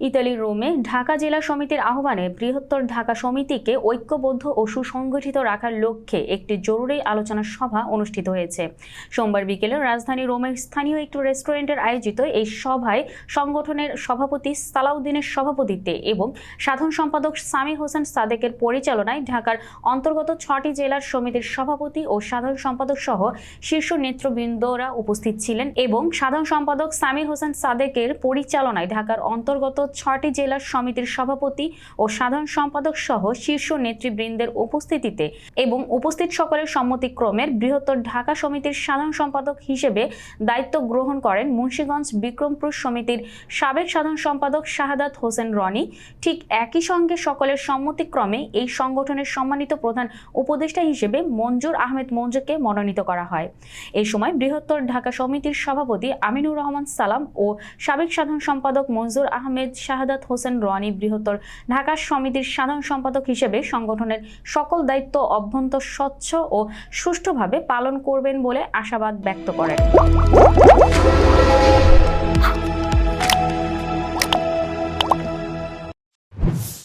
ইতালির রোমে ঢাকা জেলা সমিতির আহ্বানে বৃহত্তর ঢাকা সমিতিকে ঐক্যবদ্ধ ও সুসংগঠিত রাখার লক্ষ্যে একটি জরুরি আলোচনা সভা অনুষ্ঠিত হয়েছে। সোমবার বিকেলে রাজধানী রোমের স্থানীয় একটি রেস্টুরেন্টের আয়োজিত এই সভায় সংগঠনের সভাপতি সালাউদ্দিনের সভাপতিত্বে এবং সাধারণ সম্পাদক সামি হোসেন সাদেকের পরিচালনায় ঢাকার অন্তর্গত ছটি জেলার সমিতির সভাপতি ও সাধারণ সম্পাদক সহ শীর্ষ নেতৃবৃন্দরা উপস্থিত ছিলেন এবং সাধারণ সম্পাদক সামির হোসেন সাদেকের পরিচালনায় ঢাকার অন্তর্গত ছটি জেলার সমিতির সভাপতি ও সাধারণ সম্পাদক সহ শীর্ষ নেতৃবৃন্দের উপস্থিতিতে এবং উপস্থিত সকলের সম্মতিক্রমের বৃহত্তর ঢাকা সমিতির সাধারণ সম্পাদক হিসেবে দায়িত্ব গ্রহণ করেন মুন্সীগঞ্জ বিক্রমপুর সমিতির সাবেক সাধারণ সম্পাদক শাহাদাত হোসেন রনি। ঠিক একই সঙ্গে সকলের সম্মতিক্রমে এই সংগঠনের সম্মানিত প্রধান উপদেষ্টা হিসেবে মঞ্জুর আহমেদ মঞ্জুকে মনোনীত করা হয়। এই সময় বৃহত্তর ঢাকা সমিতির সভাপতি আমিনুর রহমান সালাম ও সাবেক সাধারণ সম্পাদক মঞ্জুর আহমেদ শাহাদাত হোসেন রনি বৃহত্তর ঢাকার সমিতির সাধারণ সম্পাদক হিসেবে সংগঠনের সকল দায়িত্ব অভ্যন্তর স্বচ্ছ ও সুষ্ঠুভাবে পালন করবেন বলে আশাবাদ ব্যক্ত করেন।